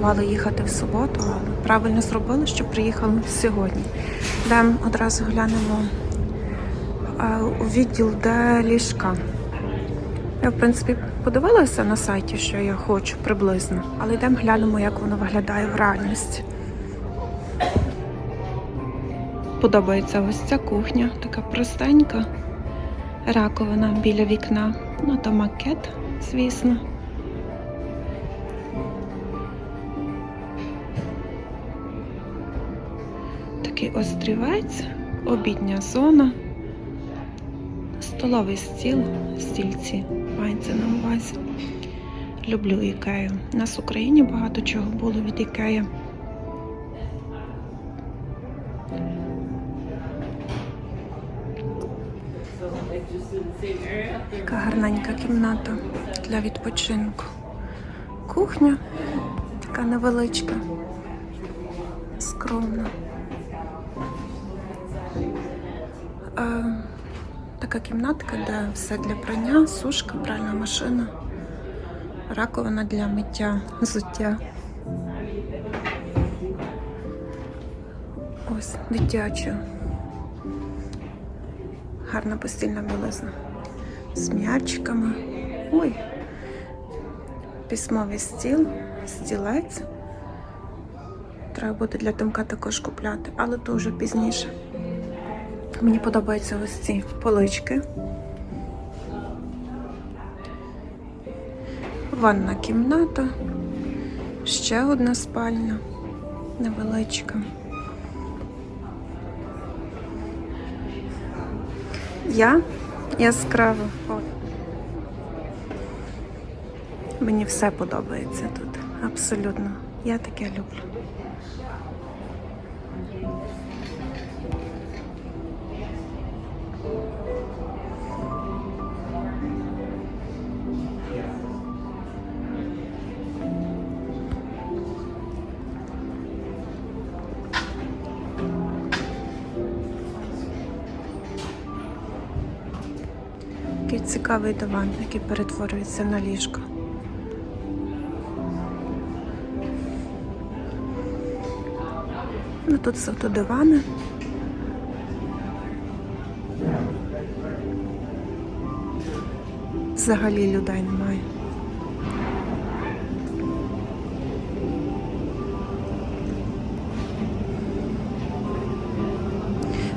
планували їхати в суботу, але правильно зробили, що приїхали сьогодні. Йдемо одразу глянемо у відділ, де ліжка. Я, в принципі, подивилася на сайті, що я хочу приблизно, але йдемо глянемо, як воно виглядає в реальності. Подобається ось ця кухня, така простенька, раковина біля вікна. Ну, то макет, звісно. Такий острівець, обідня зона, столовий стіл, стільці мається на увазі. Люблю ікею. У нас в Україні багато чого було від ікеї. Така гарненька кімната для відпочинку. Кухня така невеличка, скромна. Е, така кімнатка, де все для прання, сушка, пральна машина, раковина для миття, взуття. Ось дитяча. Гарна постільна білизна. З м'ячиками. Ой. Письмовий стіл, стілець. Треба буде для Тимка також купляти, але то вже пізніше. Мені подобаються ось ці полички. Ванна кімната. Ще одна спальня. Невеличка. Я яскрава. Мені все подобається тут. Абсолютно. Я таке люблю. Цікавий диван, який перетворюється на ліжко. Ну тут сото дивани. Взагалі людей немає.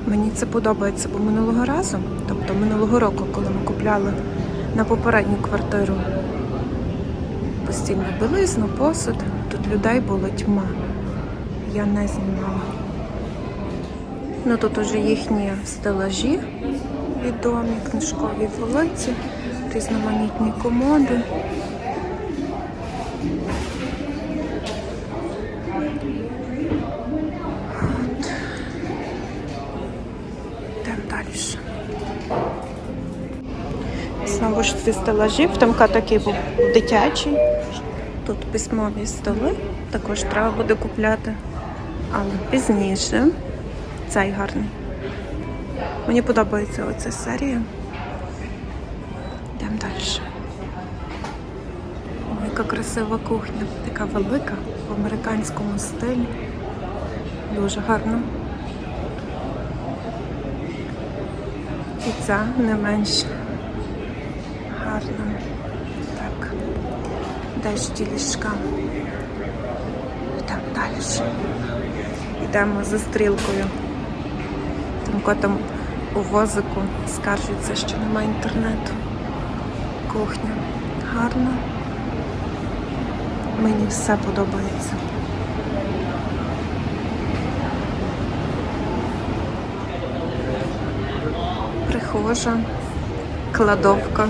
Мені це подобається, бо минулого разу, тобто минулого року, коли ми купляли на попередню квартиру постільну білизну, посуд, тут людей було тьма. Я не знімала. Ну тут уже їхні стелажі відомі, книжкові вулиці, різноманітні комоди. Йдемо далі. Знову ж ці стелажі. В Тимка такий був дитячий. Тут письмові столи. Також треба буде купляти. Але пізніше. Цей гарний. Мені подобається оця серія. Йдемо далі. Ой, яка красива кухня. Така велика в американському стилі. Дуже гарно. І ця не менш гарна. Так. Де ж ті ліжка? Там далі. Йдемо за стрілкою. Тимко там у возику скаржиться, що немає інтернету. Кухня гарна. Мені все подобається. Прихожа, кладовка,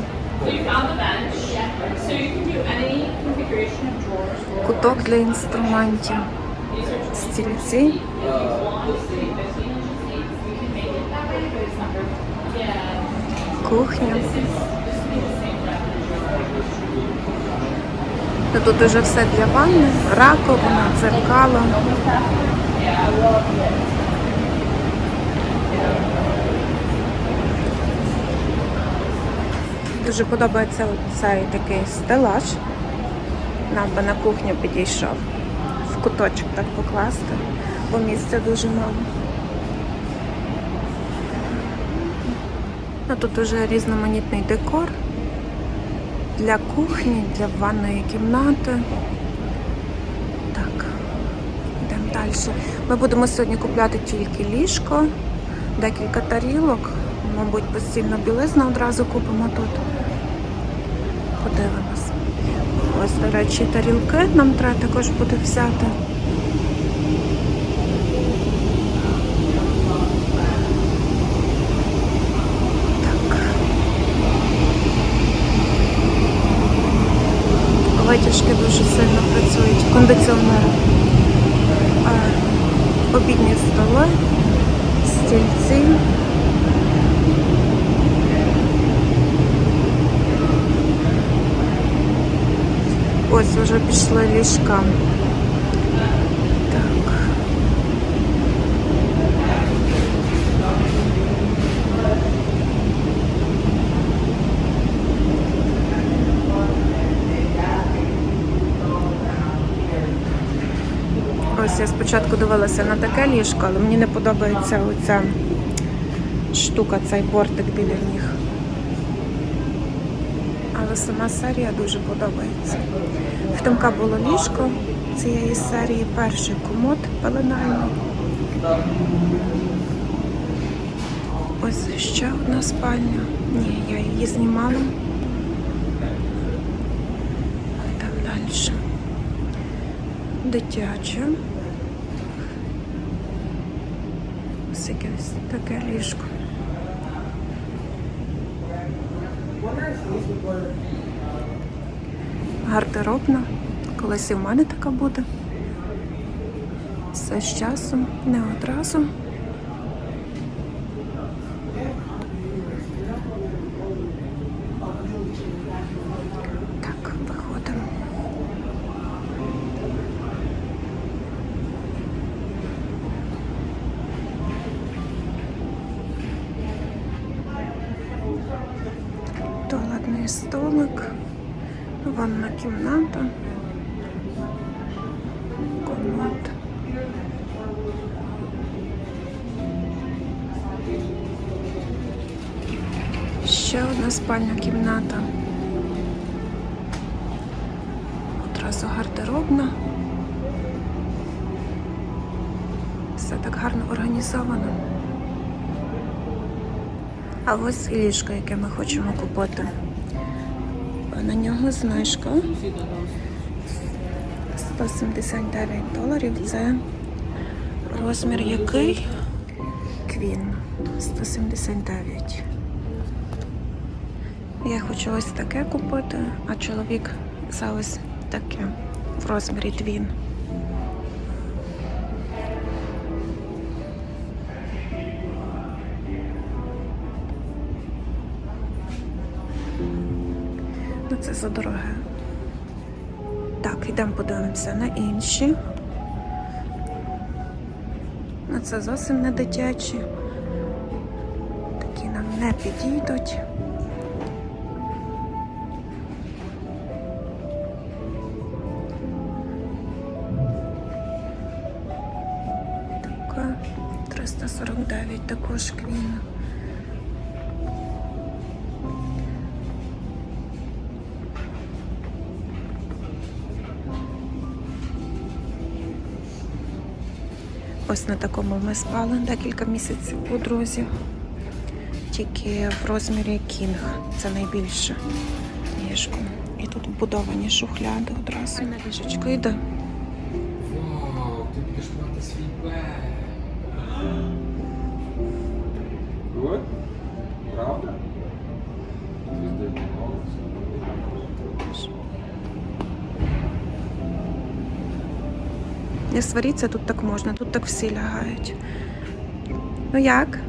куток для інструментів, стільці. кухня. Тут уже все для ванни, раковина, дзеркало. Дуже подобається цей такий стелаж. Нам би на кухню підійшов. В куточок так покласти, бо місця дуже мало. Ну, тут уже різноманітний декор для кухні, для ванної кімнати. Так, йдемо далі. Ми будемо сьогодні купляти тільки ліжко, декілька тарілок, мабуть, постільну білизну одразу купимо тут. Подивимось. Ось, до речі, тарілки нам треба також буде взяти. Так. Витяжки дуже сильно працюють, кондиціонери. Обідні столи, стільці. Ось вже пішли ліжка. Так. Ось я спочатку дивилася на таке ліжко, але мені не подобається оця штука, цей бортик біля ніг. Але сама серія дуже подобається. В було ліжко цієї серії, перший комод пеленальний. Ось ще одна спальня. Ні, я її знімала. Там далі. Дитяче. Ось якесь таке ліжко. Гардеробна. Колись і в мене така буде. Все з часом, не одразу. Ванна кімната, комод. Ще одна спальня кімната. Одразу гардеробна. Все так гарно організовано. А ось і ліжко, яке ми хочемо купити. На нього знижка 179 доларів. Це розмір який? Квін 179. Я хочу ось таке купити, а чоловік за ось таке в розмірі твін. За дороге. Так, йдемо подивимося на інші. Ну, це зовсім не дитячі. Такі нам не підійдуть. Така 349 також квіна. Ось на такому ми спали декілька місяців у друзів. Тільки в розмірі кінг. Це найбільше ліжко. І тут вбудовані шухляди одразу. На ліжечко йде. Не сваріться, тут так можна, тут так всі лягають. Ну як?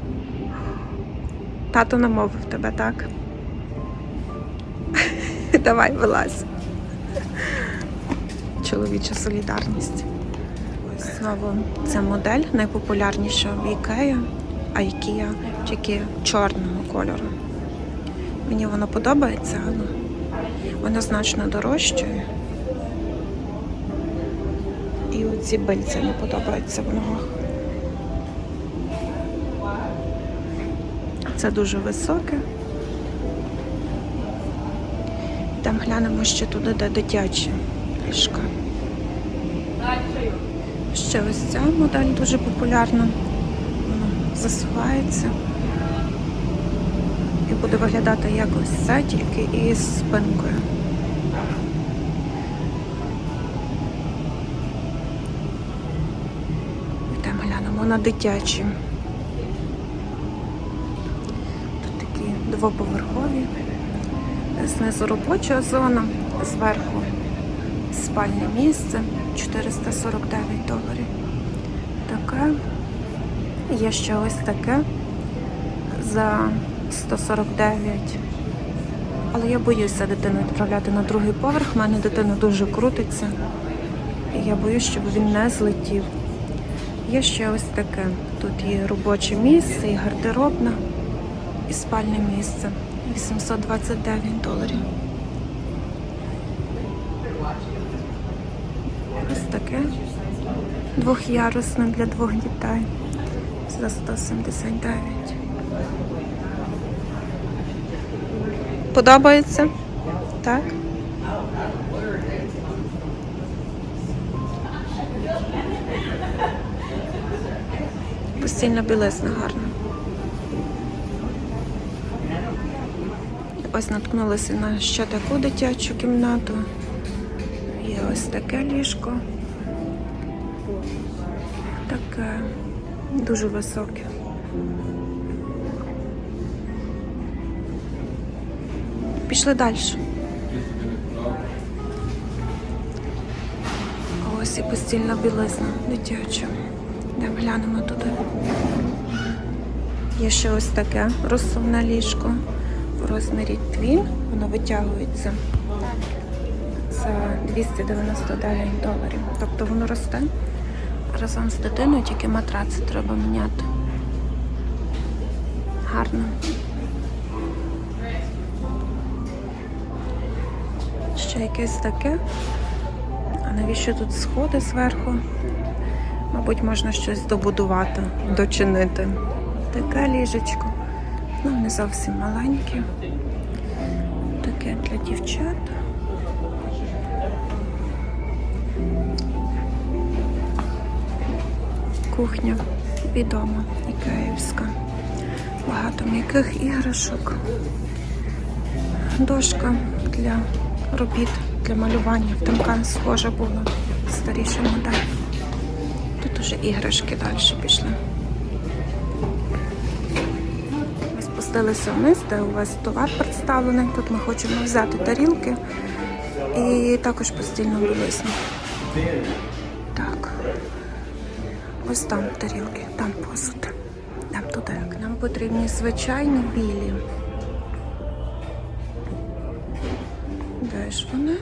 Тато намовив тебе, так? Давай, вилазь. Чоловіча солідарність. Знову ця модель найпопулярніша в Ікея, а Ікея тільки чорного кольору. Мені воно подобається, але воно значно дорожче. І оці бельці не подобаються в ногах. Це дуже високе. Там глянемо ще туди, де дитячі ліжка. Ще ось ця модель дуже популярна. Вона засувається. І буде виглядати як ось це, тільки із спинкою. І там глянемо на дитячі. Тут такі двоповерхові. Знизу робоча зона, зверху спальне місце 449 доларів. Таке. Є ще ось таке за 149. Але я боюся дитину відправляти на другий поверх. У мене дитина дуже крутиться. І я боюсь, щоб він не злетів. Є ще ось таке. Тут є робоче місце, і гардеробна, і спальне місце. 829 доларів. Ось таке. Двохярусне для двох дітей. За 179. Подобається? Так? Постільна білизна гарна. Ось наткнулася на ще таку дитячу кімнату. Є ось таке ліжко. Таке дуже високе. Пішли далі. Ось і постільна білизна дитяча. Йдемо глянемо туди. Є ще ось таке розсувне ліжко в розмірі твін. Воно витягується за 299 доларів. Тобто воно росте разом з дитиною, тільки матраци треба міняти. Гарно. Ще якесь таке. А навіщо тут сходи зверху? Мабуть, можна щось добудувати, дочинити. Таке ліжечко. Ну, не зовсім маленьке. Таке для дівчат. Кухня відома і київська. Багато м'яких іграшок. Дошка для робіт, для малювання. В Тамка схожа була старіша модель. Уже іграшки далі пішли. Ми спустилися вниз, де у вас товар представлений. Тут ми хочемо взяти тарілки і також постільну білизну. Так. Ось там тарілки, там посуд. Там туди. Нам потрібні звичайні білі. Де ж вони?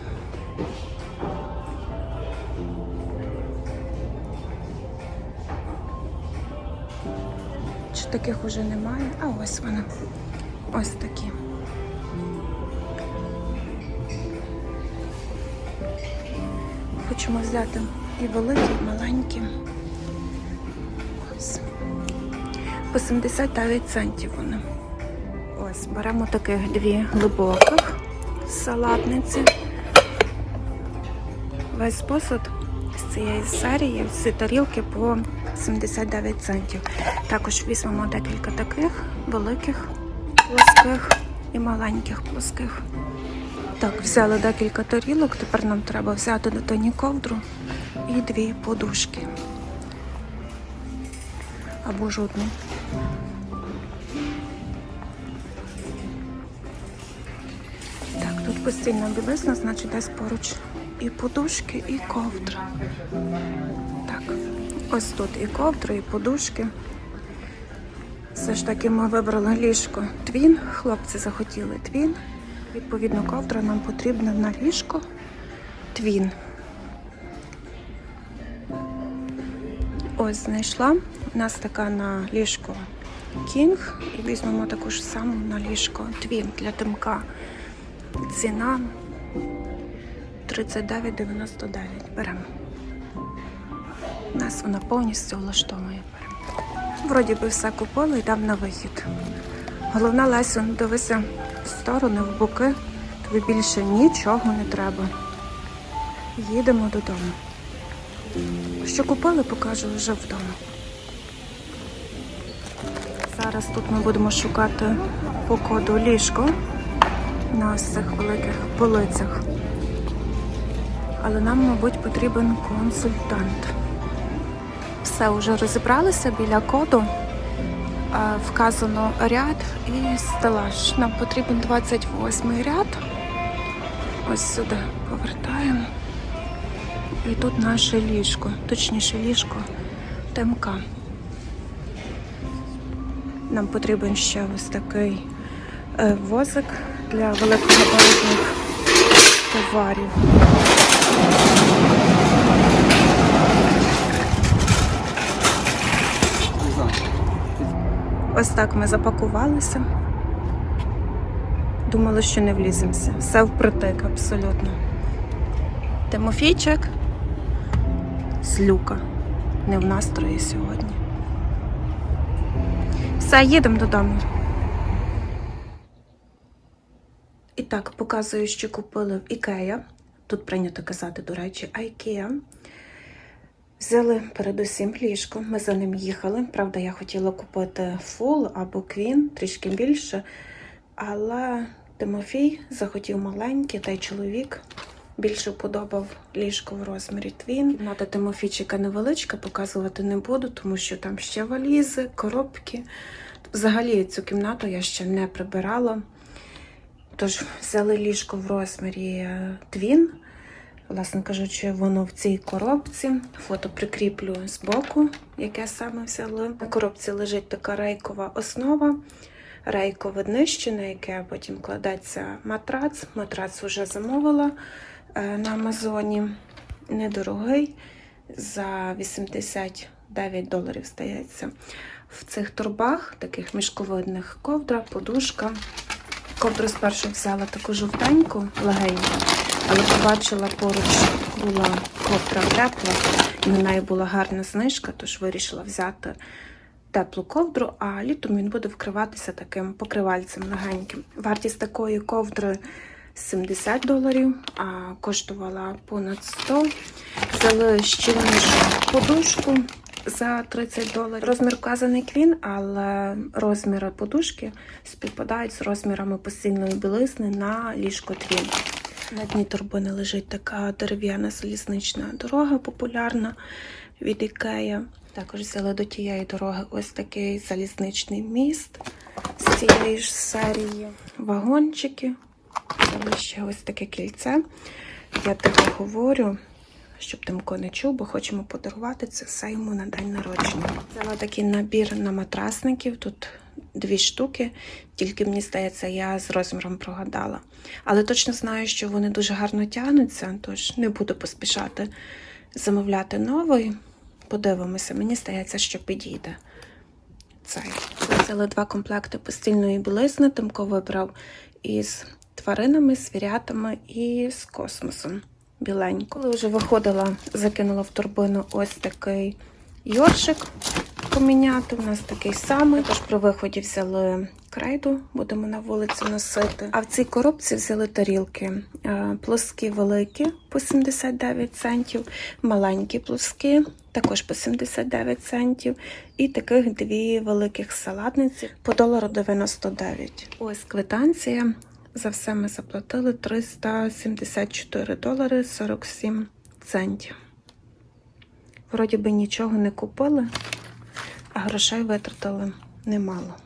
Таких уже немає? А ось вони. Ось такі. Хочемо взяти і великі, і маленькі. По 79 центів вони. Ось, беремо таких дві глибоких салатниці. Весь посуд з цієї серії, всі тарілки по 79 центів. Також візьмемо декілька таких великих плоских і маленьких плоских. Так, взяли декілька тарілок, тепер нам треба взяти дитині ковдру і дві подушки. Або жодну. Так, тут постільна білизна, значить десь поруч і подушки, і ковдра. Ось тут і ковдра, і подушки. Все ж таки ми вибрали ліжко твін. Хлопці захотіли твін. Відповідно, ковдра нам потрібна на ліжко твін. Ось знайшла. У нас така на ліжко Кінг і візьмемо таку ж саму на ліжко Твін для Тимка. Ціна 39,99. Беремо. Нас вона повністю влаштовує. Вроді би все купили, йдемо на вихід. Головне, Лесю, дивися в сторони, в боки. Тобі більше нічого не треба. Їдемо додому. Що купили, покажу вже вдома. Зараз тут ми будемо шукати по коду ліжко на ось цих великих полицях. Але нам, мабуть, потрібен консультант. Все, вже розібралися біля коду. Е, Вказано ряд і стелаж. Нам потрібен 28 ряд. Ось сюди повертаємо. І тут наше ліжко, точніше ліжко ТМК. Нам потрібен ще ось такий е, возик для великогабаритних товарів. Ось так ми запакувалися. Думали, що не вліземося. Все впритик абсолютно. Тимофійчик злюка. Не в настрої сьогодні. Все, їдемо додому. І так, показую, що купили в Ікея. Тут прийнято казати, до речі, IKEA. Взяли передусім ліжко. Ми за ним їхали. Правда, я хотіла купити фул або квін, трішки більше. Але Тимофій захотів маленький, та й чоловік більше вподобав ліжко в розмірі твін. Кімната Тимофійчика невеличка, показувати не буду, тому що там ще валізи, коробки. Взагалі цю кімнату я ще не прибирала. Тож взяли ліжко в розмірі е, твін. Власне кажучи, воно в цій коробці. Фото прикріплю з боку, яке саме взяли. На коробці лежить така рейкова основа, рейкове днище, на яке потім кладеться матрац. Матрац вже замовила е, на Амазоні. Недорогий, за 89 доларів здається. В цих торбах, таких мішковидних, ковдра, подушка. Ковдру спершу взяла таку жовтеньку, легеньку, але побачила поруч була ковдра тепла, і на неї була гарна знижка, тож вирішила взяти теплу ковдру, а літом він буде вкриватися таким покривальцем легеньким. Вартість такої ковдри 70 доларів, а коштувала понад 100. Взяли щільнішу подушку за 30 доларів. Розмір вказаний квін, але розміри подушки співпадають з розмірами постільної білизни на ліжко твін. На дні турбини лежить така дерев'яна залізнична дорога популярна від Ікея. Також взяли до тієї дороги ось такий залізничний міст з цієї ж серії. Вагончики. Взяли ще ось таке кільце. Я тебе говорю, щоб Тимко не чув, бо хочемо подарувати це все йому на день народження. Взяла такий набір на матрасників. Тут дві штуки, тільки мені здається, я з розміром прогадала. Але точно знаю, що вони дуже гарно тягнуться, тож не буду поспішати замовляти новий. Подивимося, мені здається, що підійде цей. Взяли два комплекти постільної білизни. Тимко вибрав із тваринами, звірятами і з космосом. Біленько. Коли вже виходила, закинула в торбину ось такий йоршик поміняти. У нас такий самий. Тож при виході взяли крейду, будемо на вулиці носити. А в цій коробці взяли тарілки. Е, Плоскі великі по 79 центів, маленькі плоскі також по 79 центів. І таких дві великих салатниці по долару 99. Ось квитанція. За все ми заплатили 374 долари 47 центів. Вроді би нічого не купили, а грошей витратили немало.